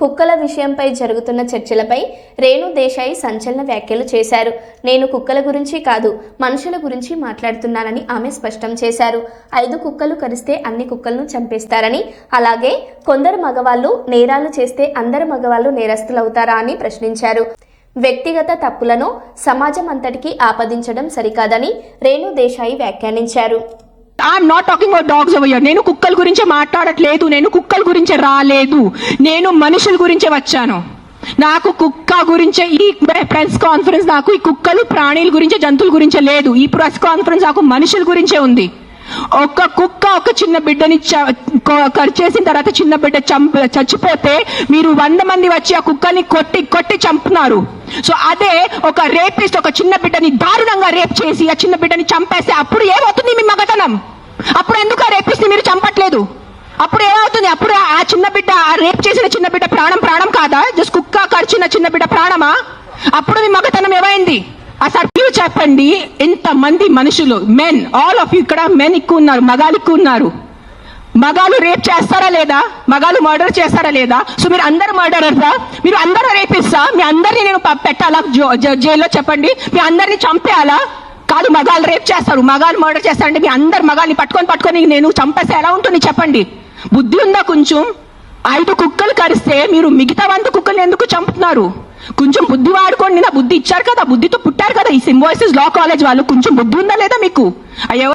కుక్కల విషయంపై జరుగుతున్న చర్చలపై రేణు దేశాయి సంచలన వ్యాఖ్యలు చేశారు. నేను కుక్కల గురించి కాదు మనుషుల గురించి మాట్లాడుతున్నానని ఆమె స్పష్టం చేశారు. ఐదు కుక్కలు కరిస్తే అన్ని కుక్కలను చంపేస్తారని అలాగే కొందరు మగవాళ్ళు నేరాలు చేస్తే అందరు మగవాళ్ళు నేరస్తులవుతారా అని ప్రశ్నించారు. వ్యక్తిగత తప్పులను సమాజం అంతటికీ ఆపదించడం సరికాదని రేణు దేశాయి వ్యాఖ్యానించారు. I'm not talking about dogs over here నేను కుక్కల గురించి మాట్లాడట్లేదు. నేను కుక్కల గురించి రాలేదు. నేను మనుషుల గురించే వచ్చాను. నాకు కుక్క గురించే ఈ ప్రెస్ కాన్ఫరెన్స్ నాకు ఈ కుక్కలు ప్రాణుల గురించే జంతువుల గురించే లేదు. ఈ ప్రెస్ కాన్ఫరెన్స్ నాకు మనుషుల గురించే ఉంది. ఒక కుక్క ఒక చిన్న బిడ్డని చ- చేసిన తర్వాత చిన్న బిడ్డ చచ్చిపోతే మీరు వంద మంది వచ్చి ఆ కుక్కని కొట్టి కొట్టి చంపుతున్నారు. సో అదే ఒక రేపిస్ట్ ఒక చిన్న బిడ్డని దారుణంగా రేప్ చేసి ఆ చిన్న బిడ్డని చంపేస్తే అప్పుడు ఏమవుతుంది మీ మగతనం? అప్పుడు ఎందుకు ఆ రేపిస్ట్ మీరు చంపట్లేదు? అప్పుడు ఏమవుతుంది? అప్పుడు ఆ చిన్న బిడ్డ ఆ రేప్ చేసిన చిన్న బిడ్డ ప్రాణం ప్రాణం కాదా? జస్ట్ కుక్క కరిచిన చిన్న బిడ్డ ప్రాణమా? అప్పుడు మీ మగతనం ఏమైంది? అసలు మీరు చెప్పండి. ఇంతమంది మనుషులు మెన్ ఆల్ ఆఫ్ ఇక్కడ మెన్ ఎక్కువ ఉన్నారు మగాలు ఎక్కువ ఉన్నారు. మగాలు రేప్ చేస్తారా లేదా? మగాలు మర్డర్ చేస్తారా లేదా? సో మీరు అందరు మర్డరర్సా మీరు అందరూ రేపిస్తా? మీ అందరినీ నేను పెట్టాలా? జో- జ- జైల్లో చెప్పండి. మీ అందరినీ చంపేయాలా? కాదు మగాలు రేప్ చేస్తారు. మగాలు మర్డర్ చేస్తారంటే మీ అందరు మగాల్ని పట్టుకొని పట్టుకొని నేను చంపేస్తే ఎలా ఉంటుంది చెప్పండి. బుద్ధి ఉందా కొంచెం? ఐదు కుక్కలు కరిస్తే మీరు మిగతా వంద కుక్కలు ఎందుకు చంపుతున్నారు? కొంచెం బుద్ధి వాడుకోండి నా బుద్ధి ఇచ్చారు కదా బుద్ధితో పుట్టారు కదా ఈ సింబాయిసిస్ లా కాలేజ్ వాళ్ళు. కొంచెం బుద్ధి ఉందా లేదా మీకు? అయ్యో